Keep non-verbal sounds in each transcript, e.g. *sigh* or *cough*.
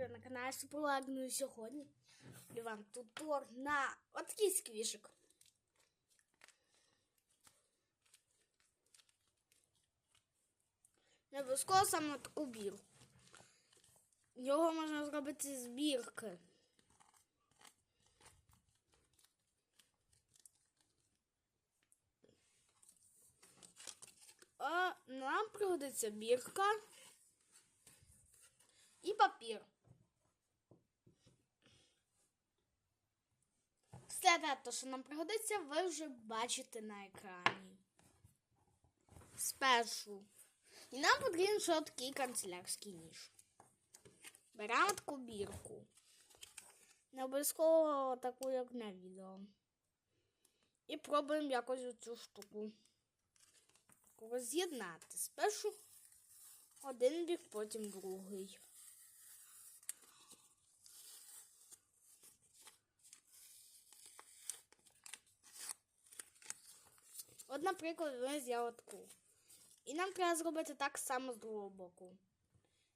ви на каналі Суперлайк. Ну і сьогодні вам тутор на отакий сквішик. Не обов'язково саме таку бірку. Його можна зробити з бірки. А нам пригодиться бірка і папір. Все те, що нам пригодиться, ви вже бачите на екрані. Спершу. І нам потрібен ще такий канцелярський ніж. Беремо таку бірку. Не обов'язково таку, як на відео. І пробуємо якось цю штуку роз'єднати. Спершу один бік, потім другий. От, наприклад, ми взяли таку. І нам треба зробити так само з другого боку.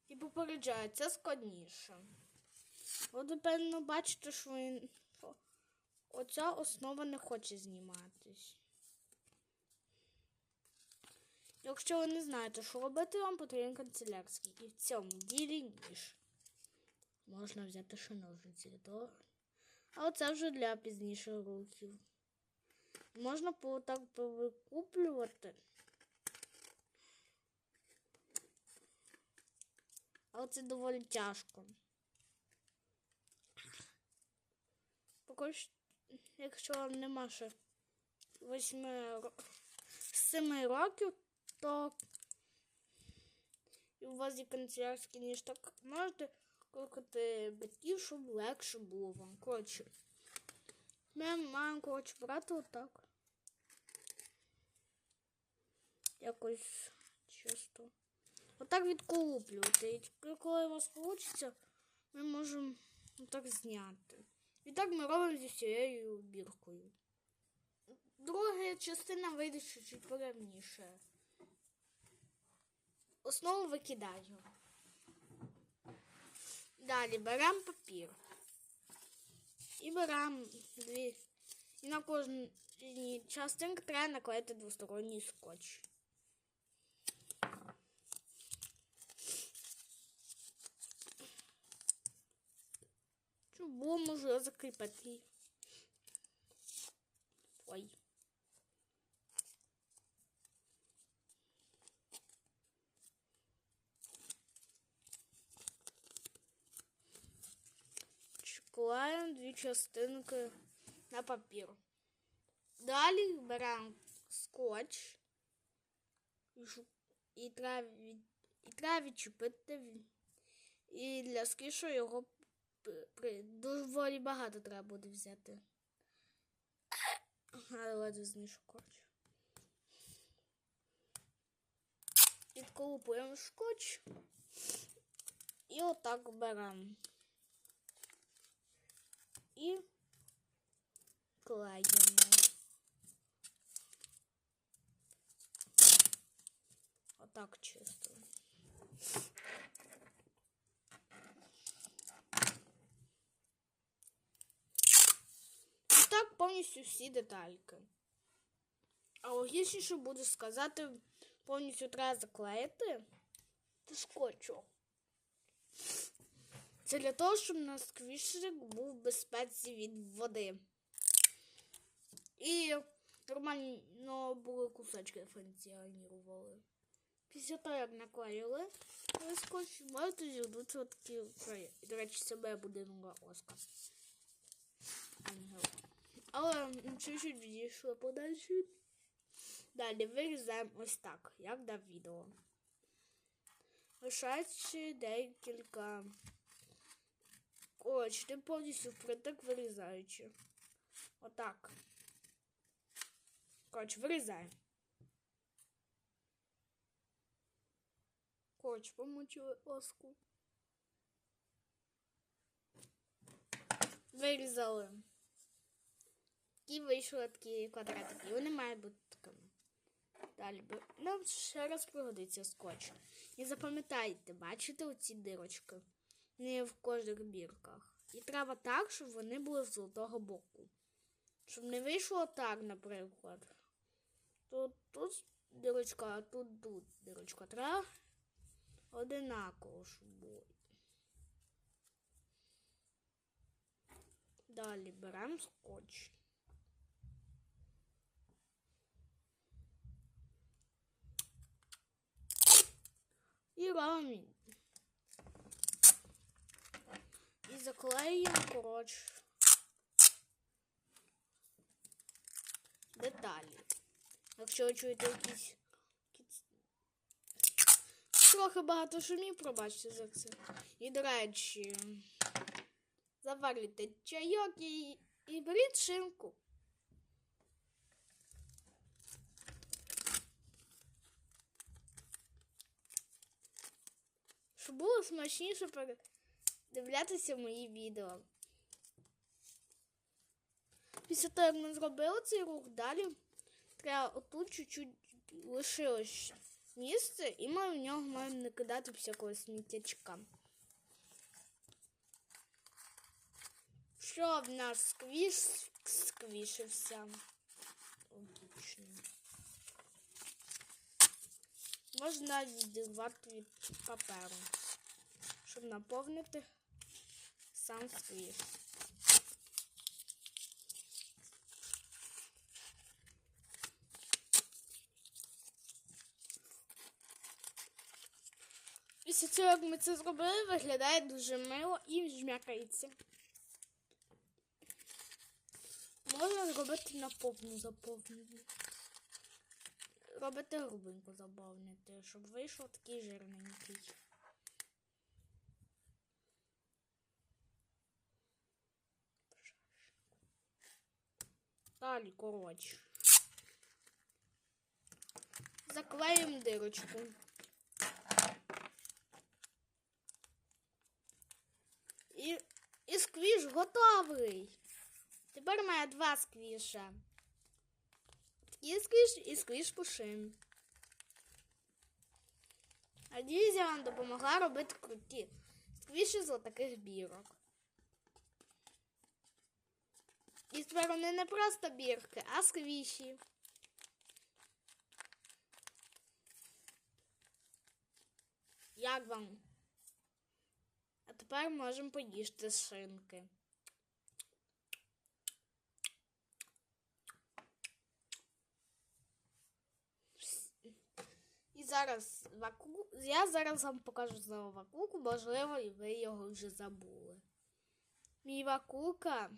І попереджаю, це складніше. Ви, певно, бачите, що він... оця основа не хоче зніматись. Якщо ви не знаєте, що робити, вам потрібен канцелярський. І в цьому ділі ніж. Можна взяти ще ножниці того. А оце вже для пізніших років. Можна так повикуплювати. Але це доволі тяжко. Поки що, якщо вам нема ще 8 7 років, то і у вас є канцелярський ніж, так можете кликати батьків, щоб легше було вам. Коротше, ми маємо коротше брати отак. Якось чисто. Отак відколуплювати. І коли у вас вийде, ми можемо отак зняти. І так ми робимо зі всією біркою. Друга частина вийде чуть-чуть порівніше. Основу викидаю. Далі беремо папір. І беремо дві. І на кожній частинку треба наклеїти двосторонній скотч. Щоб було можливо закріпити. Ой. Клаємо дві частинки на папір. Далі беремо скотч і треба, відчепити. І для скішу його. Доволі багато треба буде взяти. Але ладно знайшов скотч. Відколупуємо скотч. І отак беремо. І клеїмо. Отак чисто. І так повністю всі детальки. А логічніше буде сказати, повністю треба заклеїти та скотчу. Це для того, щоб наш сквішик був в безпеці від води. І нормально були кусочки функціонували. Після того, як наклеїли скотч, можете зробити такі краї. До речі, себе буде нова оска. Ангел. Але чуть-чуть відійшли подальше. Далі вирізаємо ось так, як на відео. Лишаючи декілька ти повністю впритик вирізаючи. Отак. Коротше, вирізаємо. Коротше, помочили оску. Вирізали. І вийшли такі квадратики. Вони мають бути такими. Далі нам ще раз пригодиться скотч. І запам'ятайте, бачите оці дирочки? не в кожних бірках. І треба так, щоб вони були з золотого боку. Щоб не вийшло так, наприклад. Тут тут дирочка, а тут тут дирочка. Треба одинаково, щоб було. Далі беремо скотч. І рамінь. І заклеїмо, коротше, деталі. Якщо ви чуєте якісь, трохи багато шумів, пробачте за це. І, до речі, заварюйте чайок і, і беріть шинку. Щоб було смачніше передивлятися мої відео. Після того, як ми зробили цей рух, далі треба отут чуть-чуть лишилось місце, і ми в нього маємо не кидати всякого сміттячка. Щоб наш сквіш сквішився. Отлично. Можна відірвати від паперу, щоб наповнити сам сквіш. Після цього, як ми це зробили, виглядає дуже мило і жмякається. Можна зробити наповну заповнену. Робити грубенько забавнити, щоб вийшов такий жирненький. Далі, коротше. Заклеїмо дирочку. І, і сквіш готовий. Тепер мене два сквіша. Такий сквіш і сквіш пушин. Надіюсь, я вам допомогла робити круті сквіші з таких бірок. І тепер вони не просто бірки, а сквіші. Як вам? А тепер можемо поїсти з шинки. Зараз ваку... я зараз вам покажу знову вакуку, можливо, і ви його вже забули. Мій вакука.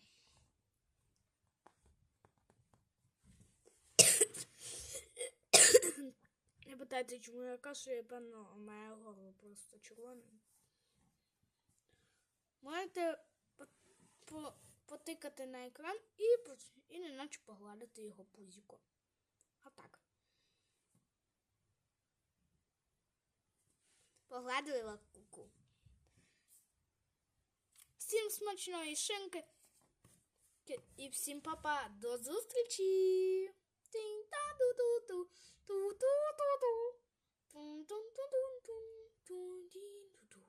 *coughs* Не питайте, чому я кашлюю, певно, моє горло просто червоне. Можете по- по- потикати на екран і, і неначе погладити його пузіко. А так. ogladila kuku. Всім смачної шинки і всім папа до зустрічі! Тінь-та-ду-ду-ду, ту-ту-ту-ту, тун-тун-тун-тун, тун-тін-ду-ду.